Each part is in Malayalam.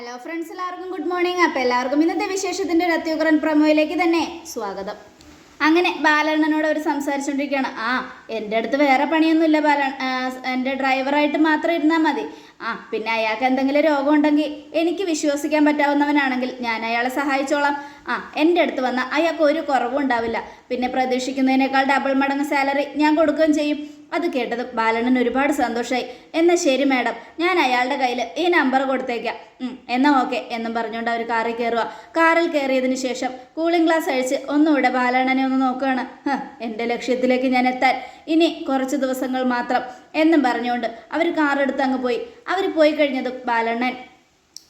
ഹലോ ഫ്രണ്ട്സ് എല്ലാവർക്കും ഗുഡ് മോർണിംഗ് അപ്പോൾ എല്ലാവർക്കും ഇന്നത്തെ വിശേഷത്തിന്റെ ഒരു അത്യുഗ്രൻ പ്രമോയിലേക്ക് തന്നെ സ്വാഗതം. അങ്ങനെ ബാലണ്ണനോട് അവർ സംസാരിച്ചുകൊണ്ടിരിക്കുകയാണ് ആ എന്റെ അടുത്ത് വേറെ പണിയൊന്നുമില്ല ബാല എന്റെ ഡ്രൈവറായിട്ട് മാത്രം ഇരുന്നാൽ മതി. ആ പിന്നെ അയാൾക്ക് എന്തെങ്കിലും രോഗം ഉണ്ടെങ്കിൽ എനിക്ക് വിശ്വസിക്കാൻ പറ്റാവുന്നവനാണെങ്കിൽ ഞാൻ അയാളെ സഹായിച്ചോളാം. ആ എന്റെ അടുത്ത് വന്നാൽ അയാൾക്ക് ഒരു കുറവും ഉണ്ടാവില്ല. പിന്നെ പ്രതീക്ഷിക്കുന്നതിനേക്കാൾ ഡബിൾ മടങ്ങ് സാലറി ഞാൻ കൊടുക്കുകയും ചെയ്യും. അത് കേട്ടത് ബാലണ്ണൻ ഒരുപാട് സന്തോഷമായി എന്നാൽ ശരി മാഡം ഞാൻ അയാളുടെ കയ്യിൽ ഈ നമ്പർ കൊടുത്തേക്കാം. എന്നാ ഓക്കെ എന്നും പറഞ്ഞുകൊണ്ട് അവർ കാറിൽ കയറുക കാറിൽ കയറിയതിന് ശേഷം കൂളിംഗ് ഗ്ലാസ് അഴിച്ച് ഒന്നുകൂടെ ബാലണ്ണനെ ഒന്ന് നോക്കുകയാണ് എന്റെ ലക്ഷ്യത്തിലേക്ക് ഞാൻ എത്താൻ. ഇനി കുറച്ച് ദിവസങ്ങൾ മാത്രം എന്നും പറഞ്ഞുകൊണ്ട് അവർ കാറെടുത്ത് അങ്ങ് പോയി. അവർ പോയി കഴിഞ്ഞതും ബാലണ്ണൻ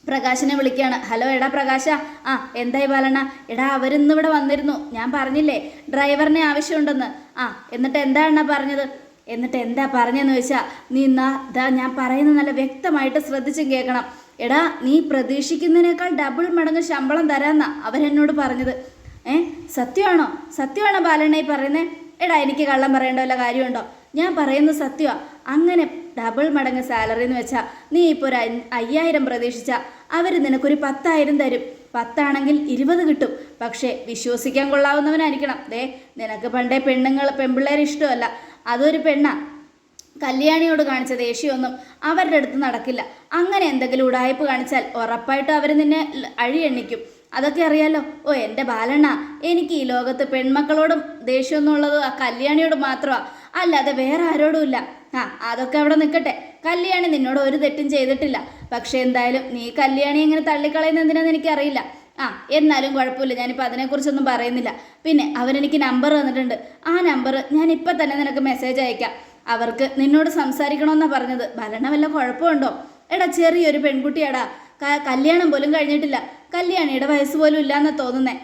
പ്രകാശിനെ വിളിക്കുകയാണ്. ഹലോ എടാ പ്രകാശ. ആ എന്തായി ബാലണ്ണ? എടാ അവരിന്നിവിടെ വന്നിരുന്നു. ഞാൻ പറഞ്ഞില്ലേ ഡ്രൈവറിനെ ആവശ്യമുണ്ടെന്ന്. ആ എന്നിട്ട് എന്താണ് പറഞ്ഞത്? എന്നിട്ട് എന്താ പറഞ്ഞതെന്ന് വെച്ചാൽ നീ എന്നാ ഇതാ ഞാൻ പറയുന്നത് നല്ല വ്യക്തമായിട്ട് ശ്രദ്ധിച്ചും കേൾക്കണം. എടാ നീ പ്രതീക്ഷിക്കുന്നതിനേക്കാൾ ഡബിൾ മടങ്ങ് ശമ്പളം തരാമെന്നാ അവരെന്നോട് പറഞ്ഞത്. ഏ സത്യമാണോ? സത്യമാണോ ബാലണ്ണ ഈ പറയുന്നത് എടാ എനിക്ക് കള്ളം പറയേണ്ട വല്ല കാര്യമുണ്ടോ? ഞാൻ പറയുന്നത് സത്യമാണ് അങ്ങനെ ഡബിൾ മടങ്ങ് സാലറി എന്ന് വെച്ചാൽ നീ ഇപ്പോൾ ഒരു അയ്- അയ്യായിരം പ്രതീക്ഷിച്ച അവർ നിനക്കൊരു പത്തായിരം തരും. പത്താണെങ്കിൽ ഇരുപത് കിട്ടും. പക്ഷേ വിശ്വസിക്കാൻ കൊള്ളാവുന്നവനായിരിക്കണം. ദേ നിനക്ക് പണ്ടേ പെണ്ണുങ്ങൾ പെൺപിള്ളേരെ ഇഷ്ടമല്ല. അതൊരു പെണ്ണാണ് കല്യാണിയോട് കാണിച്ച ദേഷ്യമൊന്നും അവരുടെ അടുത്ത് നടക്കില്ല. അങ്ങനെ എന്തെങ്കിലും ഉടായ്പ കാണിച്ചാൽ ഉറപ്പായിട്ടും അവർ നിന്നെ അഴിയെണ്ണിക്കും അതൊക്കെ അറിയാലോ? ഓ എന്റെ ബാലണ്ണ എനിക്ക് ഈ ലോകത്ത് പെൺമക്കളോടും ദേഷ്യമൊന്നും ഉള്ളത് ആ കല്യാണിയോട് മാത്രമാണ് അല്ലാതെ വേറെ ആരോടുമില്ല ആ അതൊക്കെ അവിടെ നിൽക്കട്ടെ കല്യാണി നിന്നോട് ഒരു തെറ്റും ചെയ്തിട്ടില്ല. പക്ഷേ എന്തായാലും നീ കല്യാണി ഇങ്ങനെ തള്ളിക്കളയുന്ന എന്തിനാന്ന് എനിക്കറിയില്ല. ആ എന്നാലും കുഴപ്പമില്ല. ഞാനിപ്പോൾ അതിനെക്കുറിച്ചൊന്നും പറയുന്നില്ല. പിന്നെ അവരെനിക്ക് നമ്പർ തന്നിട്ടുണ്ട്. ആ നമ്പർ ഞാൻ ഇപ്പം തന്നെ നിനക്ക് മെസ്സേജ് അയക്കാം. അവർക്ക് നിന്നോട് സംസാരിക്കണമെന്നാണ് പറഞ്ഞത്. ഭരണ വല്ല കുഴപ്പമുണ്ടോ? എടാ ചെറിയൊരു പെൺകുട്ടിയാടാ. കല്യാണം പോലും കഴിഞ്ഞിട്ടില്ല. കല്യാണിയുടെ വയസ്സ് പോലും ഇല്ലാന്നാ തോന്നുന്നേ.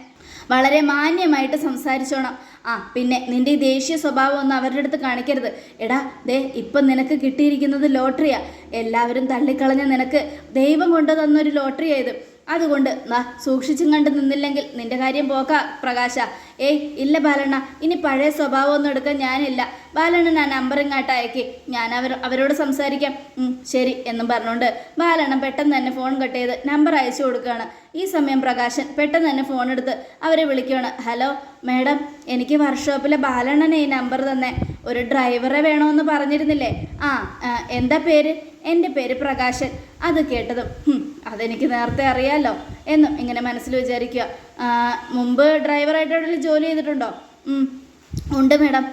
വളരെ മാന്യമായിട്ട് സംസാരിച്ചോണം. ആ പിന്നെ നിന്റെ ഈ ദേഷ്യ സ്വഭാവം ഒന്നും അവരുടെ അടുത്ത് കാണിക്കരുത്. എടാ ദേ ഇപ്പം നിനക്ക് കിട്ടിയിരിക്കുന്നത് ലോട്ടറിയാ. എല്ലാവരും തള്ളിക്കളഞ്ഞ നിനക്ക് ദൈവം കൊണ്ട് തന്നൊരു ലോട്ടറിയാ ഇത്. അതുകൊണ്ട് നാ സൂക്ഷിച്ചും കണ്ട് നിന്നില്ലെങ്കിൽ നിന്റെ കാര്യം പോക്ക പ്രകാശ. ഏയ് ഇല്ല ബാലണ്ണ ഇനി പഴയ സ്വഭാവം ഒന്നും എടുക്കാൻ ഞാനില്ല. ബാലണ്ണൻ ഞാൻ നമ്പർ ഇങ്ങോട്ട് അയക്കി. ഞാൻ അവർ അവരോട് സംസാരിക്കാം. ശരി എന്നും പറഞ്ഞുകൊണ്ട് ബാലണ്ണൻ പെട്ടെന്ന് തന്നെ ഫോൺ കട്ട് ചെയ്ത് നമ്പർ അയച്ചു കൊടുക്കുകയാണ് ഈ സമയം പ്രകാശൻ പെട്ടെന്ന് തന്നെ ഫോൺ എടുത്ത് അവരെ വിളിക്കുകയാണ് ഹലോ മാഡം എനിക്ക് വർക്ക്ഷോപ്പിലെ ബാലണ്ണനെ ഈ നമ്പർ തന്നെ. ഒരു ഡ്രൈവറെ വേണമെന്ന് പറഞ്ഞിരുന്നില്ലേ? ആ എന്താ പേര്? എന്റെ പേര് പ്രകാശൻ അത് കേട്ടതും. "ഹും, അതെനിക്ക് നേരത്തെ അറിയാലോ എന്നും ഇങ്ങനെ മനസ്സിൽ വിചാരിക്കുക. "ആ, മുമ്പ് ഡ്രൈവറായിട്ട് എവിടെയെങ്കിലും ജോലി ചെയ്തിട്ടുണ്ടോ? ഉണ്ട് മാഡം.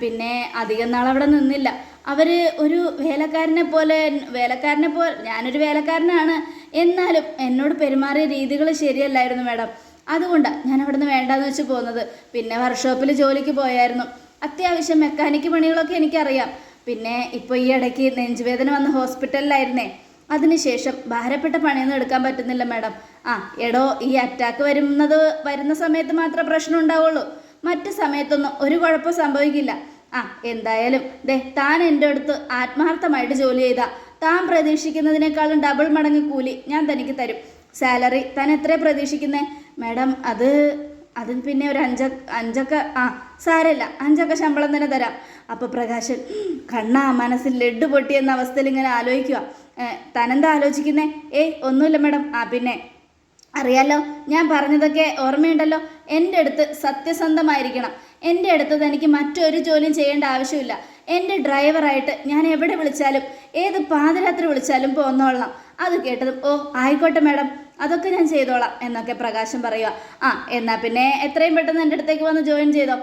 പിന്നെ അധികം നാൾ അവിടെ നിന്നില്ല. അവർ ഒരു വേലക്കാരനെ പോലെ വേലക്കാരനെ പോലെ ഞാനൊരു വേലക്കാരനാണ്. എന്നാലും എന്നോട് പെരുമാറിയ രീതികൾ ശരിയല്ലായിരുന്നു മാഡം. അതുകൊണ്ടാണ് ഞാൻ അവിടെ നിന്ന് വേണ്ടാന്ന് വെച്ച് പോകുന്നത് പിന്നെ വർക്ക്ഷോപ്പിൽ ജോലിക്ക് പോയായിരുന്നു. അത്യാവശ്യം മെക്കാനിക്ക് പണികളൊക്കെ എനിക്കറിയാം. പിന്നെ ഇപ്പോൾ ഈ ഇടയ്ക്ക് നെഞ്ചുവേദന വന്ന ഹോസ്പിറ്റലിലായിരുന്നേ. അതിനുശേഷം ഭാരപ്പെട്ട പണിയൊന്നും എടുക്കാൻ പറ്റുന്നില്ല മാഡം. ആ എടോ ഈ അറ്റാക്ക് വരുന്നത് വരുന്ന സമയത്ത് മാത്രമേ പ്രശ്നം ഉണ്ടാവുള്ളൂ. മറ്റു സമയത്തൊന്നും ഒരു കുഴപ്പം സംഭവിക്കില്ല. ആ എന്തായാലും ദേ താൻ എന്റെ അടുത്ത് ആത്മാർത്ഥമായിട്ട് ജോലി ചെയ്താ. താൻ പ്രതീക്ഷിക്കുന്നതിനേക്കാളും ഡബിൾ മടങ്ങ് കൂലി ഞാൻ തനിക്ക് തരും. സാലറി താൻ എത്ര പ്രതീക്ഷിക്കുന്നേ? മാഡം അത് അത് പിന്നെ ഒരു അഞ്ച അഞ്ചൊക്കെ ആ സാരമില്ല അഞ്ചൊക്കെ ശമ്പളം തന്നെ തരാം. അപ്പോൾ പ്രകാശൻ കണ്ണാ മനസ്സിൽ ലഡ്ഡു പൊട്ടിയെന്ന അവസ്ഥയിൽ ഇങ്ങനെ ആലോചിക്കുക തനെന്താ ആലോചിക്കുന്നേ ഏയ് ഒന്നുമില്ല മാഡം. ആ പിന്നെ അറിയാലോ ഞാൻ പറഞ്ഞതൊക്കെ ഓർമ്മയുണ്ടല്ലോ. എന്റെ അടുത്ത് സത്യസന്ധമായിരിക്കണം. എന്റെ അടുത്ത് തനിക്ക് മറ്റൊരു ജോലിയും ചെയ്യേണ്ട ആവശ്യമില്ല. എന്റെ ഡ്രൈവറായിട്ട് ഞാൻ എവിടെ വിളിച്ചാലും ഏത് പാതിരാത്രി വിളിച്ചാലും പോന്നോളണം. അത് കേട്ടതും ഓ ആയിക്കോട്ടെ മാഡം. അതൊക്കെ ഞാൻ ചെയ്തോളാം എന്നൊക്കെ പ്രകാശം പറയുക. ആ എന്നാൽ പിന്നെ എത്രയും പെട്ടെന്ന് എന്റെ അടുത്തേക്ക് വന്ന് ജോയിൻ ചെയ്തോ.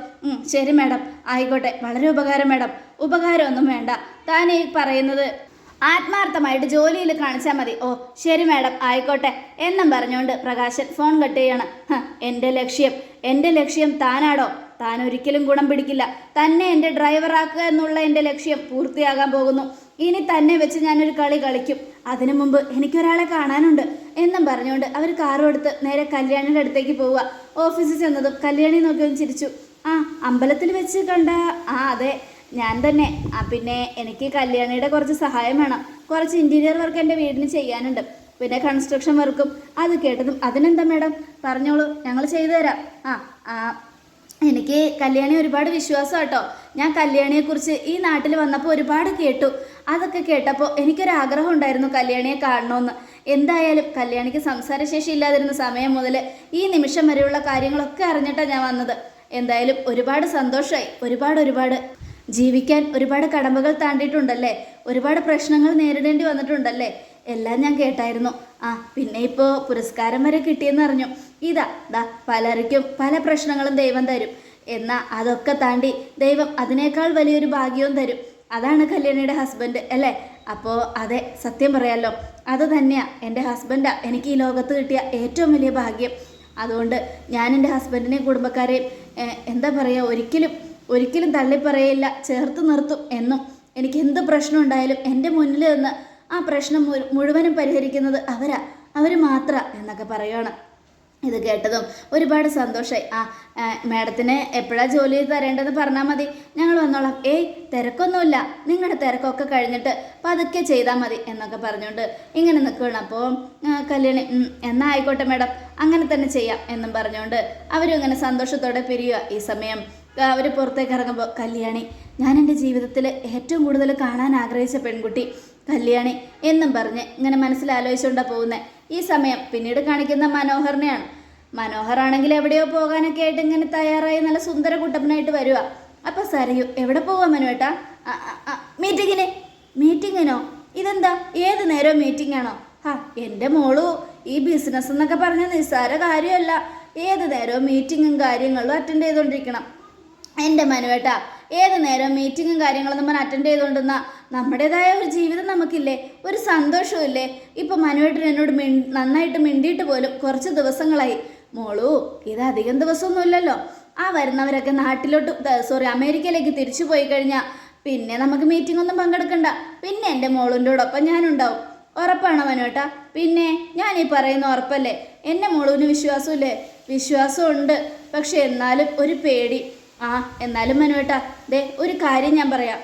ശരി മാഡം. ആയിക്കോട്ടെ. വളരെ ഉപകാരം മാഡം. ഉപകാരമൊന്നും വേണ്ട. താൻ ഈ പറയുന്നത് ആത്മാർത്ഥമായിട്ട് ജോലിയിൽ കാണിച്ചാൽ മതി. ഓ ശരി മാഡം ആയിക്കോട്ടെ. എന്നും പറഞ്ഞുകൊണ്ട് പ്രകാശൻ ഫോൺ കട്ട് ചെയ്യണം. എന്റെ ലക്ഷ്യം എന്റെ ലക്ഷ്യം താനാടോ? താൻ ഒരിക്കലും ഗുണം പിടിക്കില്ല. തന്നെ എന്റെ ഡ്രൈവറാക്കുക എന്നുള്ള എന്റെ ലക്ഷ്യം പൂർത്തിയാകാൻ പോകുന്നു. ഇനി തന്നെ വെച്ച് ഞാനൊരു കളി കളിക്കും. അതിനു മുമ്പ് എനിക്കൊരാളെ കാണാനുണ്ട്. എന്നും പറഞ്ഞുകൊണ്ട് അവർ കാറും എടുത്ത് നേരെ കല്യാണിയുടെ അടുത്തേക്ക് പോവുക. ഓഫീസിൽ ചെന്നതും കല്യാണി നോക്കി ഒന്ന് ചിരിച്ചു. ആ അമ്പലത്തിൽ വെച്ച് കണ്ട ആ അതെ. ഞാൻ തന്നെ. ആ പിന്നെ എനിക്ക് കല്യാണിയുടെ കുറച്ച് സഹായം വേണം. കുറച്ച് ഇന്റീരിയർ വർക്ക് എന്റെ വീടിന് ചെയ്യാനുണ്ട്. പിന്നെ കൺസ്ട്രക്ഷൻ വർക്കും അത് കേട്ടതും അതിനെന്താ മേഡം പറഞ്ഞോളൂ. ഞങ്ങൾ ചെയ്തു തരാം. ആ എനിക്ക് കല്യാണി ഒരുപാട് വിശ്വാസം കേട്ടോ ഞാൻ കല്യാണിയെക്കുറിച്ച് ഈ നാട്ടിൽ വന്നപ്പോൾ ഒരുപാട് കേട്ടു. അതൊക്കെ കേട്ടപ്പോൾ എനിക്കൊരാഗ്രഹം ഉണ്ടായിരുന്നു കല്യാണിയെ കാണണമെന്ന് എന്തായാലും കല്യാണിക്ക് സംസാരശേഷി ഇല്ലാതിരുന്ന സമയം മുതൽ ഈ നിമിഷം വരെയുള്ള കാര്യങ്ങളൊക്കെ അറിഞ്ഞിട്ടാണ് ഞാൻ വന്നത്. എന്തായാലും ഒരുപാട് സന്തോഷമായി ഒരുപാട് ഒരുപാട്. ജീവിക്കാൻ ഒരുപാട് കടമ്പകൾ താണ്ടിയിട്ടുണ്ടല്ലേ ഒരുപാട് പ്രശ്നങ്ങൾ നേരിടേണ്ടി വന്നിട്ടുണ്ടല്ലേ? എല്ലാം ഞാൻ കേട്ടായിരുന്നു. ആ പിന്നെ ഇപ്പോൾ പുരസ്കാരം വരെ കിട്ടിയെന്ന് അറിഞ്ഞു. ഇതാ ദാ പലർക്കും പല പ്രശ്നങ്ങളും ദൈവം തരും. എന്നാൽ അതൊക്കെ താണ്ടി ദൈവം അതിനേക്കാൾ വലിയൊരു ഭാഗ്യവും തരും. അതാണ് കല്യാണിയുടെ ഹസ്ബൻഡ് അല്ലേ? അപ്പോൾ അതെ സത്യം പറയാലോ അത് തന്നെയാണ് എന്റെ ഹസ്ബൻഡാ എനിക്ക് ഈ ലോകത്ത് കിട്ടിയ ഏറ്റവും വലിയ ഭാഗ്യം. അതുകൊണ്ട് ഞാൻ എന്റെ ഹസ്ബൻഡിനെയും കുടുംബക്കാരെയും എന്താ പറയുക ഒരിക്കലും ഒരിക്കലും തള്ളിപ്പറയില്ല ചേർത്ത് നിർത്തും എന്നും. എനിക്ക് എന്ത് പ്രശ്നം ഉണ്ടായാലും എന്റെ മുന്നിൽ നിന്ന് ആ പ്രശ്നം മുഴു- മുഴുവനും പരിഹരിക്കുന്നത് അവരാ അവർ മാത്ര എന്നൊക്കെ പറയുകയാണ് ഇത് കേട്ടതും ഒരുപാട് സന്തോഷമായി ആ മാഡത്തിന് എപ്പോഴാണ് ജോലി തരേണ്ടതെന്ന് പറഞ്ഞാൽ മതി. ഞങ്ങൾ വന്നോളാം. ഏയ് തിരക്കൊന്നുമില്ല. നിങ്ങളുടെ തിരക്കൊക്കെ കഴിഞ്ഞിട്ട് പതുക്കെ ചെയ്താൽ മതി എന്നൊക്കെ പറഞ്ഞുകൊണ്ട് ഇങ്ങനെ നിൽക്കുകയാണ്. അപ്പോൾ കല്യാണി എന്നാൽ എന്നാ ആയിക്കോട്ടെ മാഡം. അങ്ങനെ തന്നെ ചെയ്യാം എന്നും പറഞ്ഞുകൊണ്ട് അവരും ഇങ്ങനെ സന്തോഷത്തോടെ പിരിയുക ഈ സമയം അവർ പുറത്തേക്ക് ഇറങ്ങുമ്പോൾ കല്യാണി ഞാൻ എന്റെ ജീവിതത്തിൽ ഏറ്റവും കൂടുതൽ കാണാൻ ആഗ്രഹിച്ച പെൺകുട്ടി കല്യാണി എന്നും പറഞ്ഞ് ഇങ്ങനെ മനസ്സിലാലോചിച്ചുകൊണ്ടാണ് പോകുന്നത് ഈ സമയം പിന്നീട് കാണിക്കുന്ന മനോഹറിനെയാണ്. മനോഹറാണെങ്കിൽ എവിടെയോ പോകാനൊക്കെ ആയിട്ട് ഇങ്ങനെ തയ്യാറായി നല്ല സുന്ദര കുട്ടപ്പനായിട്ട് വരിക അപ്പോൾ സരയു എവിടെ പോവാ മനുവേട്ടാ മീറ്റിങ്ങിന് മീറ്റിങ്ങിനോ ഇതെന്താ? ഏത് നേരവും മീറ്റിംഗ് ആണോ എന്റെ മോളു ഈ ബിസിനസ് എന്നൊക്കെ പറഞ്ഞ നിസ്സാര കാര്യമല്ല. ഏത് നേരവും മീറ്റിങ്ങും കാര്യങ്ങളും അറ്റൻഡ് ചെയ്തുകൊണ്ടിരിക്കണം എന്റെ മനുവേട്ടാ ഏത് നേരം മീറ്റിങ്ങും കാര്യങ്ങളൊന്നും നമ്മൾ അറ്റൻഡ് ചെയ്തുകൊണ്ടിരുന്ന നമ്മുടേതായ ഒരു ജീവിതം നമുക്കില്ലേ? ഒരു സന്തോഷവും ഇല്ലേ ഇപ്പം മനുവേട്ടൻ എന്നോട് മിൺ നന്നായിട്ട് മിണ്ടിയിട്ട് പോലും കുറച്ച് ദിവസങ്ങളായി. മോളു ഇത് അധികം ദിവസമൊന്നുമില്ലല്ലോ. ആ വരുന്നവരൊക്കെ നാട്ടിലോട്ട് സോറി അമേരിക്കയിലേക്ക് തിരിച്ചു പോയി കഴിഞ്ഞാൽ പിന്നെ നമുക്ക് മീറ്റിംഗ് ഒന്നും പങ്കെടുക്കണ്ട. പിന്നെ എന്റെ മോളിന്റെയോടൊപ്പം ഞാനുണ്ടാവും. ഉറപ്പാണോ മനുവേട്ട? പിന്നെ ഞാൻ ഈ പറയുന്ന ഉറപ്പല്ലേ? എന്റെ മോളുവിന് വിശ്വാസമില്ലേ? വിശ്വാസമുണ്ട്. പക്ഷെ എന്നാലും ഒരു പേടി. ആ എന്നാലും മനുവേട്ട ദേ ഒരു കാര്യം ഞാൻ പറയാം.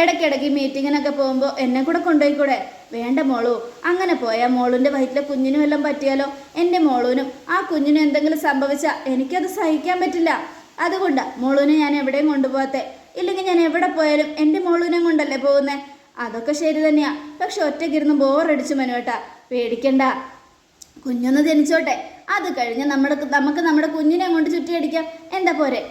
ഇടയ്ക്കിടയ്ക്ക് മീറ്റിങ്ങിനൊക്കെ പോകുമ്പോൾ എന്നെ കൂടെ കൊണ്ടുപോയിക്കൂടെ? വേണ്ട മോളു അങ്ങനെ പോയാൽ മോളുന്റെ വയറ്റിലെ കുഞ്ഞിനും എല്ലാം പറ്റിയാലോ? എന്റെ മോളൂനും ആ കുഞ്ഞിനും എന്തെങ്കിലും സംഭവിച്ചാൽ എനിക്കത് സഹിക്കാൻ പറ്റില്ല. അതുകൊണ്ടാണ് മോളൂനെ ഞാൻ എവിടെയും കൊണ്ടുപോകാത്തെ ഇല്ലെങ്കിൽ ഞാൻ എവിടെ പോയാലും എന്റെ മോളൂനെ കൊണ്ടല്ലേ പോകുന്നേ? അതൊക്കെ ശരി തന്നെയാ. പക്ഷെ ഒറ്റയ്ക്കിരുന്ന് ബോറടിച്ചു മനുവേട്ടാ. പേടിക്കണ്ട. കുഞ്ഞൊന്ന് ജനിച്ചോട്ടെ. അത് കഴിഞ്ഞ് നമ്മുടെ നമുക്ക് നമ്മുടെ കുഞ്ഞിനെ കൊണ്ട് ചുറ്റിയടിക്കാം. എന്താ പോരെ?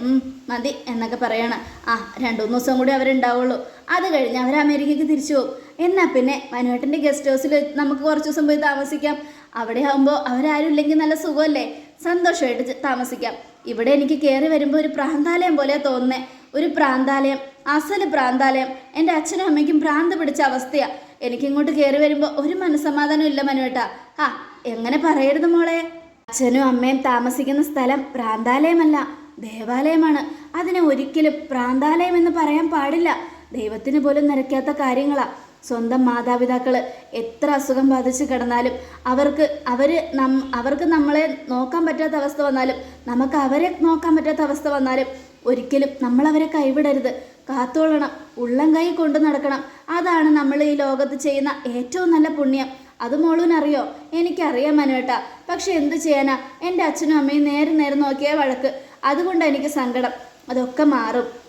മതി എന്നൊക്കെ പറയണം. ആ രണ്ടു മൂന്ന് ദിവസം കൂടി അവരുണ്ടാവുള്ളൂ. അത് കഴിഞ്ഞ് അവർ അമേരിക്കയ്ക്ക് തിരിച്ചു പോകും. എന്നാൽ പിന്നെ മനുവേട്ടന്റെ ഗസ്റ്റ് ഹൗസിൽ നമുക്ക് കുറച്ച് ദിവസം പോയി താമസിക്കാം. അവിടെ ആകുമ്പോൾ അവരാരും ഇല്ലെങ്കിൽ നല്ല സുഖമല്ലേ? സന്തോഷമായിട്ട് താമസിക്കാം. ഇവിടെ എനിക്ക് കയറി വരുമ്പോൾ ഒരു പ്രാന്താലയം പോലെ തോന്നുന്നത് ഒരു പ്രാന്താലയം അസൽ പ്രാന്താലയം. എന്റെ അച്ഛനും അമ്മയ്ക്കും ഭ്രാന്ത് പിടിച്ച അവസ്ഥയാണ് എനിക്കിങ്ങോട്ട് കയറി വരുമ്പോൾ ഒരു മനസ്സമാധാനം ഇല്ല മനുവേട്ടാ. ആ എങ്ങനെ പറയരുത് മോളെ? അച്ഛനും അമ്മയും താമസിക്കുന്ന സ്ഥലം പ്രാന്താലയമല്ല ദേവാലയമാണ്. അതിനെ ഒരിക്കലും പ്രാന്താലയം എന്ന് പറയാൻ പാടില്ല. ദൈവത്തിന് പോലും നിരക്കാത്ത കാര്യങ്ങളാ. സ്വന്തം മാതാപിതാക്കൾ എത്ര അസുഖം ബാധിച്ച് കിടന്നാലും അവർക്ക് അവർ നം അവർക്ക് നമ്മളെ നോക്കാൻ പറ്റാത്ത അവസ്ഥ വന്നാലും നമുക്ക് അവരെ നോക്കാൻ പറ്റാത്ത അവസ്ഥ വന്നാലും ഒരിക്കലും നമ്മളവരെ കൈവിടരുത്. കാത്തോളണം ഉള്ളം കൈ കൊണ്ടു നടക്കണം. അതാണ് നമ്മൾ ഈ ലോകത്ത് ചെയ്യുന്ന ഏറ്റവും നല്ല പുണ്യം. അത് മോളൂനറിയോ എനിക്കറിയാം മനുവേട്ടാ. പക്ഷെ എന്ത് ചെയ്യാനാ? എന്റെ അച്ഛനും അമ്മയും നേരെ നേരെ നോക്കിയ വഴക്ക്. അതുകൊണ്ട് എനിക്ക് സങ്കടം. അതൊക്കെ മാറും.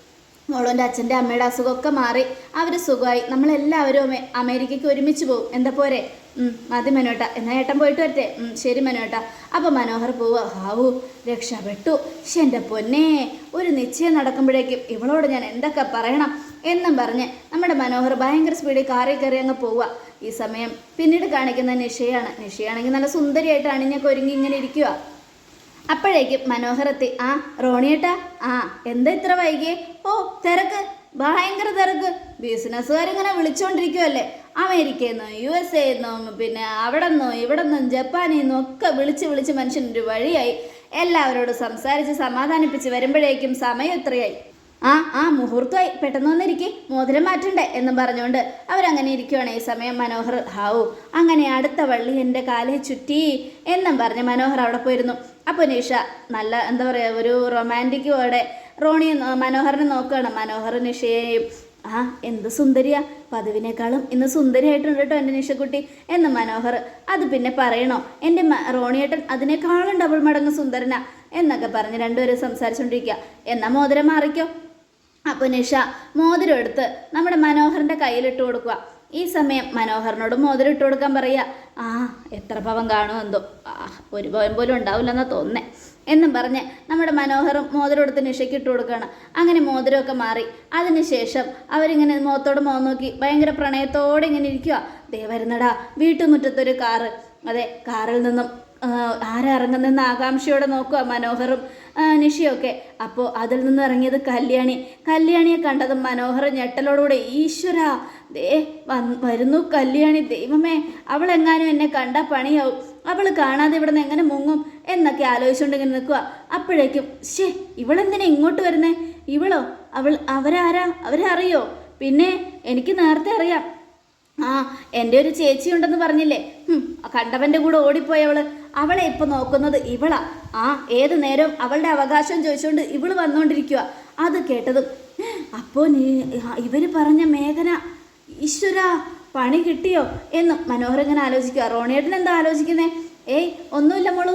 മോളോന്റെ അച്ഛന്റെ അമ്മയുടെ അസുഖമൊക്കെ മാറി. അവർ സുഖമായി. നമ്മളെല്ലാവരും അമേ അമേരിക്കയ്ക്ക് ഒരുമിച്ച് പോകും എന്താ പോരെ? മതി മനോട്ട. എന്നാ ഏട്ടൻ പോയിട്ട് വരട്ടെ. ശരി മനോട്ട. അപ്പോൾ മനോഹർ പോവുക. ഹാവു രക്ഷപ്പെട്ടു. പക്ഷെ എന്റെ പൊന്നെ ഒരു നിശ്ചയം നടക്കുമ്പോഴേക്കും ഇവളോട് ഞാൻ എന്തൊക്കെ പറയണം എന്നും പറഞ്ഞ് നമ്മുടെ മനോഹർ ഭയങ്കര സ്പീഡിൽ കാറിൽ കയറി അങ്ങ് പോവുക. ഈ സമയം പിന്നീട് കാണിക്കുന്ന നിഷയാണ്. നിഷയാണെങ്കിൽ നല്ല സുന്ദരിയായിട്ട് അണിഞ്ഞൊക്കെ ഒരുങ്ങി ഇങ്ങനെ ഇരിക്കുക അപ്പോഴേക്കും മനോഹരത്തി ആ റോണിയേട്ടാ ആ എന്താ ഇത്ര വൈകിയേ? ഓ തിരക്ക് ഭയങ്കര തിരക്ക്. ബിസിനസ്സുകാരിങ്ങനെ വിളിച്ചുകൊണ്ടിരിക്കുമല്ലേ അമേരിക്കയിൽ നിന്നും യു എസ് എ നിന്നും പിന്നെ അവിടെ നിന്നും ഇവിടെ നിന്നും ജപ്പാനിൽ നിന്നും ഒക്കെ വിളിച്ച് വിളിച്ച് മനുഷ്യനൊരു വഴിയായി. എല്ലാവരോടും സംസാരിച്ച് സമാധാനിപ്പിച്ച് വരുമ്പോഴേക്കും സമയം എത്രയായി ആ ആ മുഹൂർത്തമായി. പെട്ടെന്ന് വന്നിരിക്കെ. മോതിരം മാറ്റണ്ടേ? എന്നും പറഞ്ഞുകൊണ്ട് അവരങ്ങനെ ഇരിക്കുവാണ്. ഈ സമയം മനോഹർ ഹാവു അങ്ങനെ അടുത്ത വള്ളി എന്റെ കാലെ ചുറ്റി എന്നും പറഞ്ഞ് മനോഹർ അവിടെ പോയിരുന്നു. അപ്പോൾ നിഷ നല്ല എന്താ പറയുക ഒരു റൊമാന്റിക്കോടെ റോണി മനോഹറിനെ നോക്കുകയാണ്. മനോഹർ നിഷയെയും ആ എന്ത് സുന്ദരിയാ. പതിവിനേക്കാളും ഇന്ന് സുന്ദരിയായിട്ടുണ്ട് കേട്ടോ എന്റെ നിഷക്കുട്ടി എന്ന് മനോഹർ അത് പിന്നെ പറയണോ? എന്റെ റോണിയേട്ടൻ അതിനേക്കാളും ഡബിൾ മടങ്ങ് സുന്ദരനാ എന്നൊക്കെ പറഞ്ഞ് രണ്ടുപേരും സംസാരിച്ചുകൊണ്ടിരിക്കുക എന്നാ മോതിരം മാറിക്കോ. അപ്പോൾ നിഷ മോതിരം എടുത്ത് നമ്മുടെ മനോഹറിന്റെ കയ്യിലിട്ട് കൊടുക്കുക ഈ സമയം മനോഹറിനോട് മോതിരം ഇട്ട് കൊടുക്കാൻ പറയുക ആ എത്ര പവൻ കാണുമെന്തോ ആ ഒരു പവൻ പോലും ഉണ്ടാവില്ലെന്നാ തോന്നേ. എന്നും പറഞ്ഞ് നമ്മുടെ മനോഹറും മോതിരം എടുത്ത് നിഷയ്ക്ക് ഇട്ട് കൊടുക്കുകയാണ് അങ്ങനെ മോതിരമൊക്കെ മാറി. അതിനുശേഷം അവരിങ്ങനെ മുഖത്തോട് മുഖം നോക്കി ഭയങ്കര പ്രണയത്തോടെ ഇങ്ങനെ ഇരിക്കുക ദേ വരുന്നടാ വീട്ടുമുറ്റത്തൊരു കാറ്. അതെ കാറിൽ നിന്നും ആ, ആരാ ഇറങ്ങുന്നെന്ന് ആകാംക്ഷയോടെ നോക്കുക മനോഹറും നിഷിയൊക്കെ. അപ്പോൾ അതിൽ നിന്ന് ഇറങ്ങിയത് കല്യാണി. കല്യാണിയെ കണ്ടത് മനോഹർ ഞെട്ടലോടുകൂടെ ഈശ്വര ദേ വരുന്നു കല്യാണി ദൈവമേ അവൾ എങ്ങാനും എന്നെ കണ്ട പണിയാവും. അവൾ കാണാതെ ഇവിടെ നിന്ന് എങ്ങനെ മുങ്ങും? എന്നൊക്കെ ആലോചിച്ചുകൊണ്ട് ഇങ്ങനെ നിൽക്കുക. അപ്പോഴേക്കും ശേ ഇവളെന്തിനാ ഇങ്ങോട്ട് വരുന്നേ? ഇവളോ? അവൾ അവരാരാ? അവരറിയോ പിന്നെ എനിക്ക് നേരത്തെ അറിയാം. ആ എന്റെ ഒരു ചേച്ചി ഉണ്ടെന്ന് പറഞ്ഞില്ലേ? കണ്ടവന്റെ കൂടെ ഓടിപ്പോയവൾ അവളെ ഇപ്പൊ നോക്കുന്നത് ഇവളാ. ആ ഏത് നേരം അവളുടെ അവകാശം ചോദിച്ചുകൊണ്ട് ഇവൾ വന്നുകൊണ്ടിരിക്കുക അത് കേട്ടതും അപ്പോ നീ ആ, ഇവർ പറഞ്ഞ മേഘന ഈശ്വര പണി കിട്ടിയോ? എന്ന് മനോഹരങ്ങനെ ആലോചിക്കുക റോണിയേട്ടൻ എന്താ ആലോചിക്കുന്നേ? ഏയ് ഒന്നുമില്ല മോളു.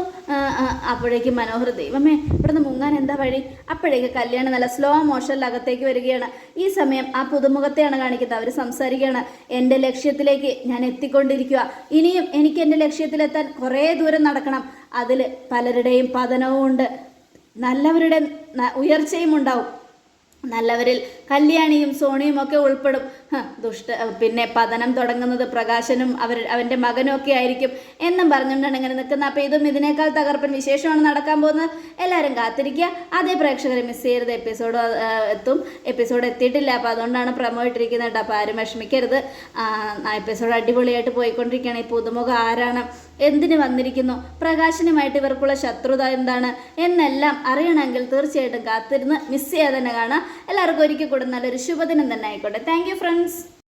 അപ്പോഴേക്ക് മനോഹർ ദൈവമേ ഇവിടുന്ന് മുങ്ങാൻ എന്താ വഴി? അപ്പോഴേക്ക് കല്യാണം നല്ല സ്ലോ മോഷനിൽ അകത്തേക്ക് വരികയാണ്. ഈ സമയം ആ പുതുമുഖത്തെയാണ് കാണിക്കുന്നത്. അവർ സംസാരിക്കുകയാണ്. എന്റെ ലക്ഷ്യത്തിലേക്ക് ഞാൻ എത്തിക്കൊണ്ടിരിക്കുക. ഇനിയും എനിക്ക് എന്റെ ലക്ഷ്യത്തിലെത്താൻ കുറേ ദൂരം നടക്കണം. അതിൽ പലരുടെയും പതനവും ഉണ്ട്. നല്ലവരുടെ ഉയർച്ചയും ഉണ്ടാവും. നല്ലവരിൽ കല്യാണിയും സോണിയും ഒക്കെ ഉൾപ്പെടും. ദുഷ്ട പിന്നെ പതനം തുടങ്ങുന്നത് പ്രകാശനും അവർ അവന്റെ മകനും ഒക്കെ ആയിരിക്കും എന്നും പറഞ്ഞുകൊണ്ടാണ് ഇങ്ങനെ നിൽക്കുന്നത്. അപ്പോൾ ഇതും ഇതിനേക്കാൾ തകർപ്പൻ വിശേഷമാണ് നടക്കാൻ പോകുന്നത്. എല്ലാവരും കാത്തിരിക്കുക. അതേ പ്രേക്ഷകരെ മിസ് ചെയ്യരുത്. എപ്പിസോഡ് എത്തും. എപ്പിസോഡ് എത്തിയിട്ടില്ല. അപ്പോൾ അതുകൊണ്ടാണ് പ്രമോ ഇട്ടിരിക്കുന്നത് കേട്ടോ. അപ്പോൾ ആരും വിഷമിക്കരുത്. എപ്പിസോഡ് അടിപൊളിയായിട്ട് പോയിക്കൊണ്ടിരിക്കുകയാണ്. ഈ പുതുമുഖം ആരാണ്? എന്തിന് വന്നിരിക്കുന്നു? പ്രകാശനുമായിട്ട് ഇവർക്കുള്ള ശത്രുത എന്താണ്? എന്നെല്ലാം അറിയണമെങ്കിൽ തീർച്ചയായിട്ടും കാത്തിരുന്ന് മിസ് ചെയ്യാതെ തന്നെ കാണാം. എല്ലാവർക്കും ഒരിക്കൽ കൂടെ നല്ലൊരു ശുഭദിനം തന്നെ ആയിക്കോട്ടെ. Thank friends